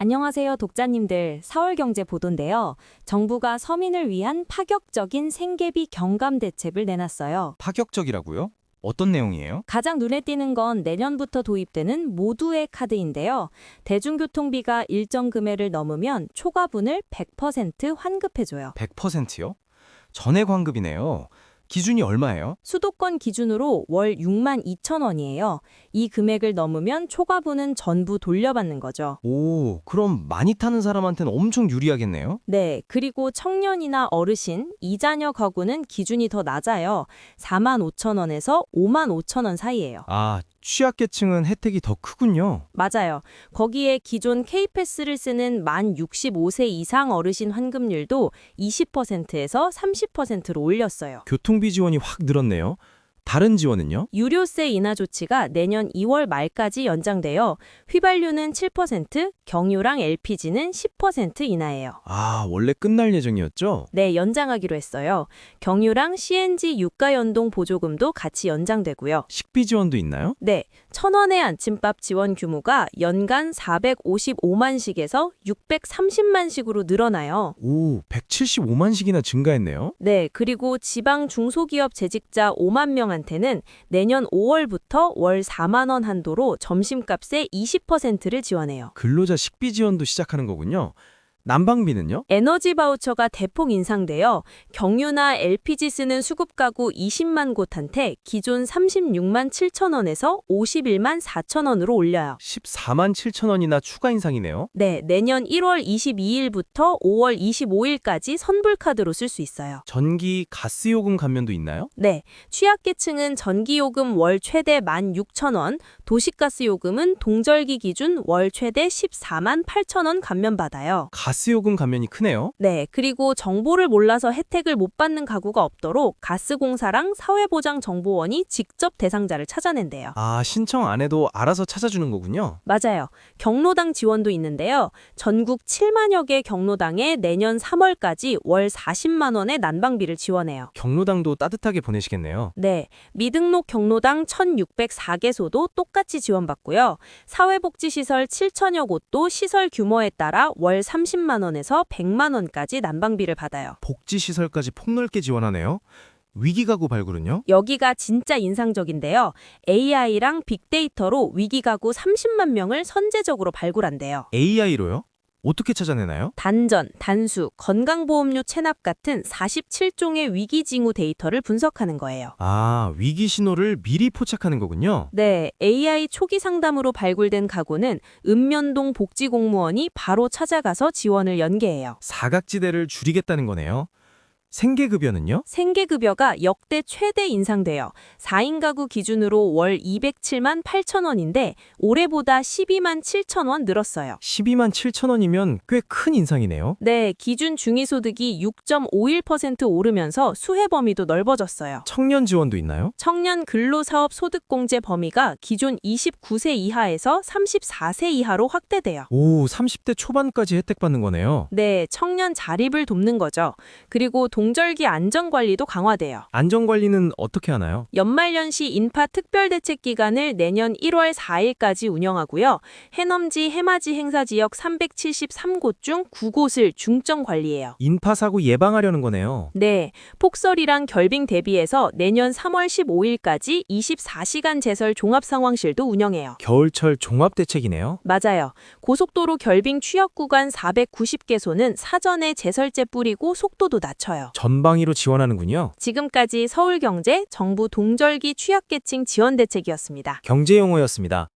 안녕하세요, 독자님들. 서울경제 보도인데요. 정부가 서민을 위한 파격적인 생계비 경감 대책을 내놨어요. 파격적이라고요? 어떤 내용이에요? 가장 눈에 띄는 건 내년부터 도입되는 모두의 카드인데요. 대중교통비가 일정 금액을 넘으면 초과분을 100% 환급해줘요. 100%요? 전액 환급이네요. 기준이 얼마예요? 수도권 기준으로 월 6만 2천 원이에요. 이 금액을 넘으면 초과분은 전부 돌려받는 거죠. 오, 그럼 많이 타는 사람한테는 엄청 유리하겠네요? 네, 그리고 청년이나 어르신, 이자녀 가구는 기준이 더 낮아요. 4만 5천 원에서 5만 5천 원 사이예요. 아, 취약계층은 혜택이 더 크군요. 맞아요. 거기에 기존 K패스를 쓰는 만 65세 이상 어르신 환급률도 20%에서 30%로 올렸어요. 교통비 지원이 확 늘었네요. 다른 지원은요? 유료세 인하 조치가 내년 2월 말까지 연장되어 휘발유는 7%, 경유랑 LPG는 10% 인하예요. 아, 원래 끝날 예정이었죠? 네, 연장하기로 했어요. 경유랑 CNG 유가 연동 보조금도 같이 연장되고요. 식비 지원도 있나요? 네, 천원의 아침밥 지원 규모가 연간 455만씩에서 630만씩으로 늘어나요. 오, 175만씩이나 증가했네요. 네, 그리고 지방 중소기업 재직자 5만 명한테는 내년 5월부터 월 4만 원 한도로 점심값의 20%를 지원해요. 근로자 식비 지원도 시작하는 거군요. 난방비는요? 에너지 바우처가 대폭 인상되어 경유나 LPG 쓰는 수급 가구 20만 곳한테 기존 36만 7천 원에서 51만 4천 원으로 올려요. 14만 7천 원이나 추가 인상이네요. 네, 내년 1월 22일부터 5월 25일까지 선불카드로 쓸 수 있어요. 전기, 가스 요금 감면도 있나요? 네, 취약계층은 전기요금 월 최대 16,000원, 도시가스 요금은 동절기 기준 월 최대 14만 8천 원 감면받아요. 가스 요금 감면이 크네요. 네, 그리고 정보를 몰라서 혜택을 못 받는 가구가 없도록 가스공사랑 사회보장정보원이 직접 대상자를 찾아낸대요. 아, 신청 안 해도 알아서 찾아주는 거군요. 맞아요. 경로당 지원도 있는데요. 전국 7만여 개 경로당에 내년 3월까지 월 40만 원의 난방비를 지원해요. 경로당도 따뜻하게 보내시겠네요. 네, 미등록 경로당 1,604개소도 똑같이 지원받고요. 사회복지시설 7천여 곳도 시설 규모에 따라 월 30만 원에서 100만 원까지 난방비를 받아요. 복지시설까지 폭넓게 지원하네요. 위기가구 발굴은요? 여기가 진짜 인상적인데요. AI랑 빅데이터로 위기가구 30만 명을 선제적으로 발굴한대요. AI로요? 어떻게 찾아내나요? 단전, 단수, 건강보험료 체납 같은 47종의 위기 징후 데이터를 분석하는 거예요. 아, 위기 신호를 미리 포착하는 거군요. 네, AI 초기 상담으로 발굴된 가구는 읍면동 복지공무원이 바로 찾아가서 지원을 연계해요. 사각지대를 줄이겠다는 거네요. 생계급여는요? 생계급여가 역대 최대 인상돼요. 4인 가구 기준으로 월 207만 8천 원인데 올해보다 12만 7천 원 늘었어요. 12만 7천 원이면 꽤 큰 인상이네요. 네, 기준 중위소득이 6.51% 오르면서 수혜 범위도 넓어졌어요. 청년 지원도 있나요? 청년 근로사업 소득공제 범위가 기존 29세 이하에서 34세 이하로 확대돼요. 오, 30대 초반까지 혜택 받는 거네요. 네, 청년 자립을 돕는 거죠. 그리고 동절기 안전관리도 강화돼요. 안전관리는 어떻게 하나요? 연말연시 인파 특별대책 기간을 내년 1월 4일까지 운영하고요. 해넘지 해맞이 행사 지역 373곳 중 9곳을 중점 관리해요. 인파 사고 예방하려는 거네요. 네, 폭설이랑 결빙 대비해서 내년 3월 15일까지 24시간 제설 종합상황실도 운영해요. 겨울철 종합대책이네요. 맞아요. 고속도로 결빙 취약 구간 490개소는 사전에 제설제 뿌리고 속도도 낮춰 요. 전방위로 지원하는군요. 지금까지 서울경제 정부 동절기 취약계층 지원 대책이었습니다. 경제 용어였습니다.